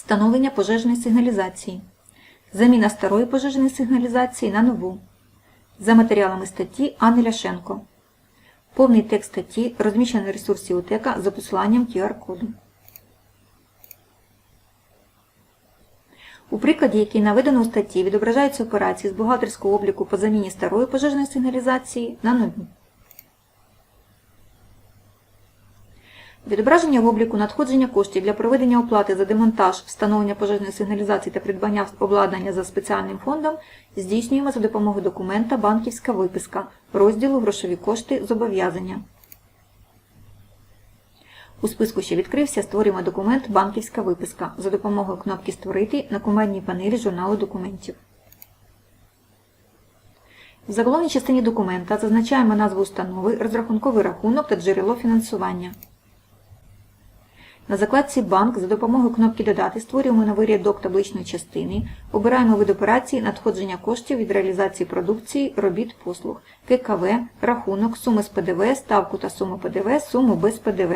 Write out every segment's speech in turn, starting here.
Встановлення пожежної сигналізації. Заміна старої пожежної сигналізації на нову. За матеріалами статті Анни Ляшенко. Повний текст статті розміщений на ресурсі УТЕКа за посиланням QR-коду. У прикладі, який наведено у статті, відображаються операції з бухгалтерського обліку по заміні старої пожежної сигналізації на нову. Відображення в обліку надходження коштів для проведення оплати за демонтаж, встановлення пожежної сигналізації та придбання обладнання за спеціальним фондом здійснюємо за допомогою документа Банківська виписка розділу Грошові кошти зобов'язання. У списку, що відкрився, створюємо документ Банківська виписка за допомогою кнопки Створити на командній панелі журналу документів. В заголовній частині документа зазначаємо назву установи, розрахунковий рахунок та джерело фінансування. На закладці Банк за допомогою кнопки Додати створюємо новий рядок табличної частини, обираємо вид операції надходження коштів від реалізації продукції, робіт, послуг, ККВ, рахунок, суми з ПДВ, ставку та суму ПДВ, суму без ПДВ.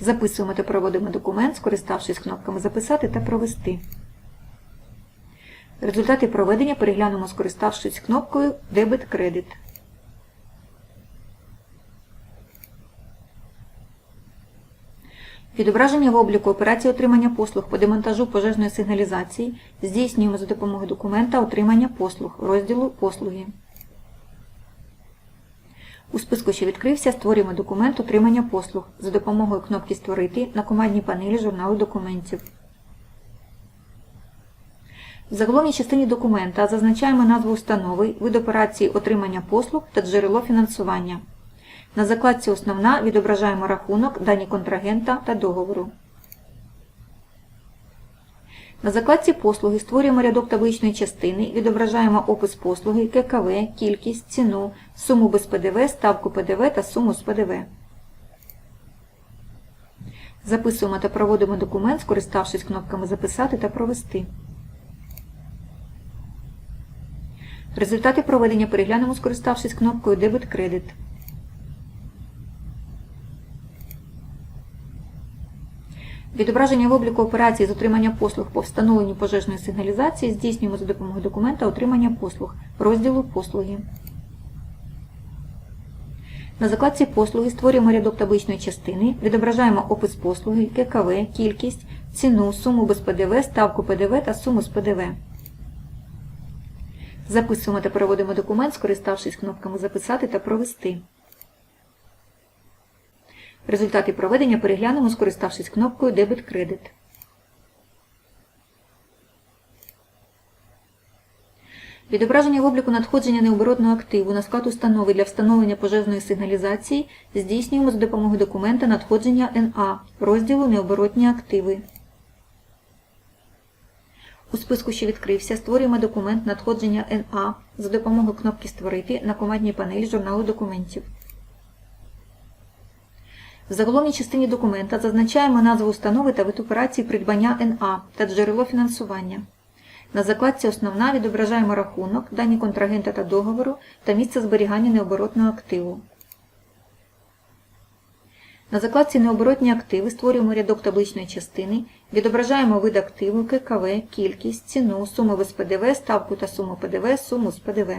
Записуємо та проводимо документ, скориставшись кнопками Записати та Провести. Результати проведення переглянемо, скориставшись кнопкою Дебет-кредит. Відображення в обліку операції отримання послуг по демонтажу пожежної сигналізації здійснюємо за допомогою документа Отримання послуг розділу Послуги. У списку, що відкрився, створюємо документ Отримання послуг за допомогою кнопки Створити на командній панелі журналу документів. В заголовній частині документа зазначаємо назву установи, вид операції отримання послуг та джерело фінансування. На закладці Основна відображаємо рахунок, дані контрагента та договору. На закладці Послуги створюємо рядок табличної частини, відображаємо опис послуги, ККВ, кількість, ціну, суму без ПДВ, ставку ПДВ та суму з ПДВ. Записуємо та проводимо документ, скориставшись кнопками Записати та Провести. Результати проведення переглянемо, скориставшись кнопкою Дебет-кредит. Відображення в обліку операції з отримання послуг по встановленню пожежної сигналізації здійснюємо за допомогою документа Отримання послуг розділу Послуги. На закладці Послуги створюємо рядок табличної частини, відображаємо опис послуги, ККВ, кількість, ціну, суму без ПДВ, ставку ПДВ та суму з ПДВ. Записуємо та переводимо документ, скориставшись кнопками Записати та Провести. Результати проведення переглянемо, скориставшись кнопкою Дебет-кредит. Відображення в обліку надходження необоротного активу на склад установи для встановлення пожежної сигналізації здійснюємо за допомогою документа надходження НА розділу Необоротні активи. У списку, що відкрився, створюємо документ надходження НА за допомогою кнопки Створити на командній панелі журналу документів. В заголовній частині документа зазначаємо назву установи та вид операції придбання НА та джерело фінансування. На закладці Основна відображаємо рахунок, дані контрагента та договору та місце зберігання необоротного активу. На закладці Необоротні активи створюємо рядок табличної частини, відображаємо вид активу, ККВ, кількість, ціну, суму без ПДВ, ставку та суму ПДВ, суму з ПДВ.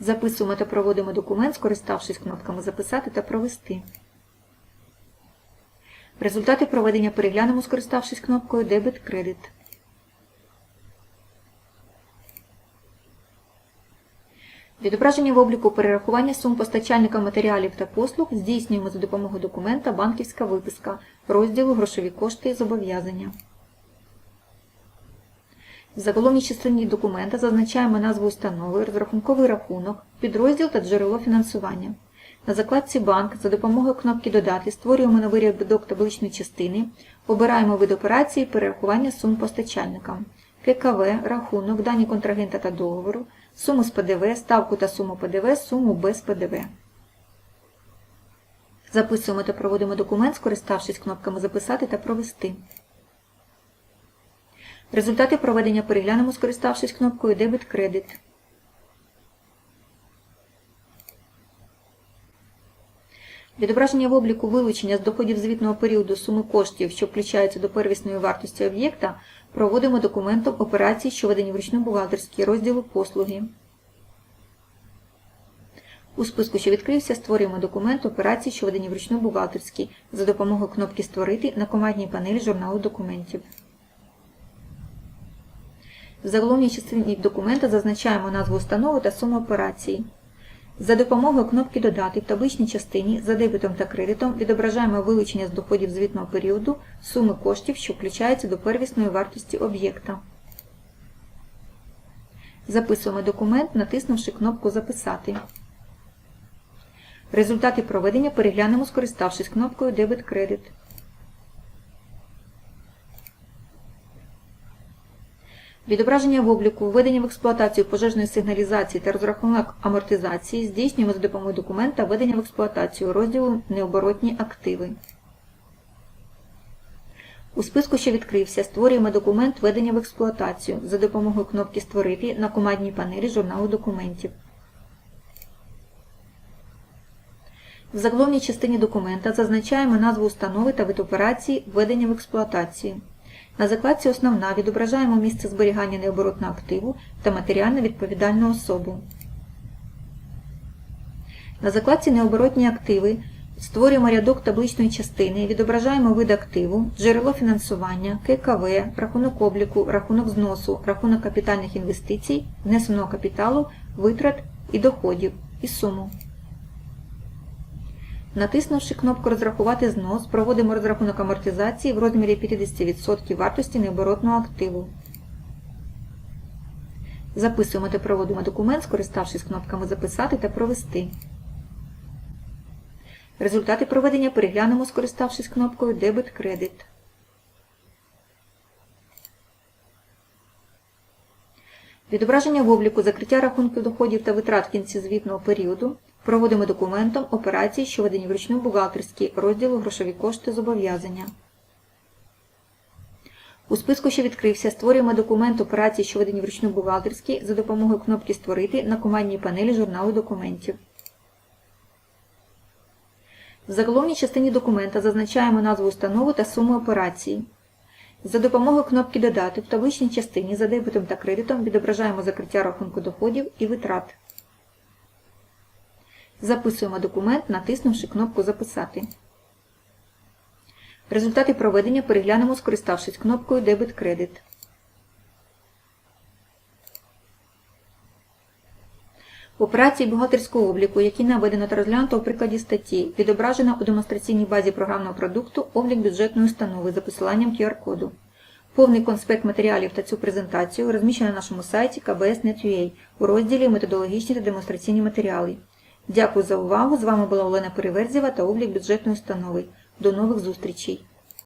Записуємо та проводимо документ, скориставшись кнопками Записати та Провести. Результати проведення переглянемо, скориставшись кнопкою Дебет-кредит. Відображення в обліку перерахування сум постачальника матеріалів та послуг здійснюємо за допомогою документа Банківська виписка розділу Грошові кошти і зобов'язання. В заголовній частині документа зазначаємо назву установи, розрахунковий рахунок, підрозділ та джерело фінансування. На закладці Банк за допомогою кнопки Додати створюємо новий рядок табличної частини, обираємо вид операції перерахування сум постачальникам, ККВ, рахунок, дані контрагента та договору, суму з ПДВ, ставку та суму ПДВ, суму без ПДВ. Записуємо та проводимо документ, скориставшись кнопками Записати та Провести. Результати проведення переглянемо, скориставшись кнопкою Дебет-кредит. Відображення в обліку вилучення з доходів звітного періоду суми коштів, що включаються до первісної вартості об'єкта, проводимо документом операції, що ведені вручну бухгалтерські розділу послуги. У списку, що відкрився, створюємо документ операції, що ведені вручну бухгалтерські, за допомогою кнопки Створити на командній панелі журналу документів. В заголовній частині документа зазначаємо назву установи та суму операції. За допомогою кнопки Додати в табличній частині за дебетом та кредитом відображаємо вилучення з доходів звітного періоду суми коштів, що включаються до первісної вартості об'єкта. Записуємо документ, натиснувши кнопку Записати. Результати проведення переглянемо, скориставшись кнопкою Дебет-кредит. Відображення в обліку, введення в експлуатацію пожежної сигналізації та розрахунок амортизації здійснюємо за допомогою документа введення в експлуатацію розділу Необоротні активи. У списку, що відкрився, створюємо документ введення в експлуатацію за допомогою кнопки Створити на командній панелі журналу документів. В заголовній частині документа зазначаємо назву установи та вид операції введення в експлуатацію. На закладці Основна відображаємо місце зберігання необоротного активу та матеріально відповідальну особу. На закладці Необоротні активи створюємо рядок табличної частини, відображаємо вид активу, джерело фінансування, ККВ, рахунок обліку, рахунок зносу, рахунок капітальних інвестицій, внесеного капіталу, витрат і доходів і суму. Натиснувши кнопку Розрахувати знос, проводимо розрахунок амортизації в розмірі 50% вартості необоротного активу. Записуємо та проводимо документ, скориставшись кнопками Записати та Провести. Результати проведення переглянемо, скориставшись кнопкою Дебет-кредит. Відображення в обліку закриття рахунків доходів та витрат в кінці звітного періоду проводимо документом операції, що ведені вручну бухгалтерські розділу грошові кошти зобов'язання. У списку, що відкрився, створюємо документ операції, що ведені вручну бухгалтерські за допомогою кнопки Створити на командній панелі журналу документів. В заголовній частині документа зазначаємо назву установи та суму операції. За допомогою кнопки Додати в табличній частині за дебетом та кредитом відображаємо закриття рахунку доходів і витрат. Записуємо документ, натиснувши кнопку Записати. Результати проведення переглянемо, скориставшись кнопкою Дебет-кредит. Операції бухгалтерського обліку, які наведено та розглянуто у прикладі статті, відображено у демонстраційній базі програмного продукту облік бюджетної установи за посиланням QR-коду. Повний конспект матеріалів та цю презентацію розміщено на нашому сайті kbs.net.ua у розділі Методологічні та демонстраційні матеріали. Дякую за увагу! З вами була Олена Переверзєва та облік бюджетної установи. До нових зустрічей!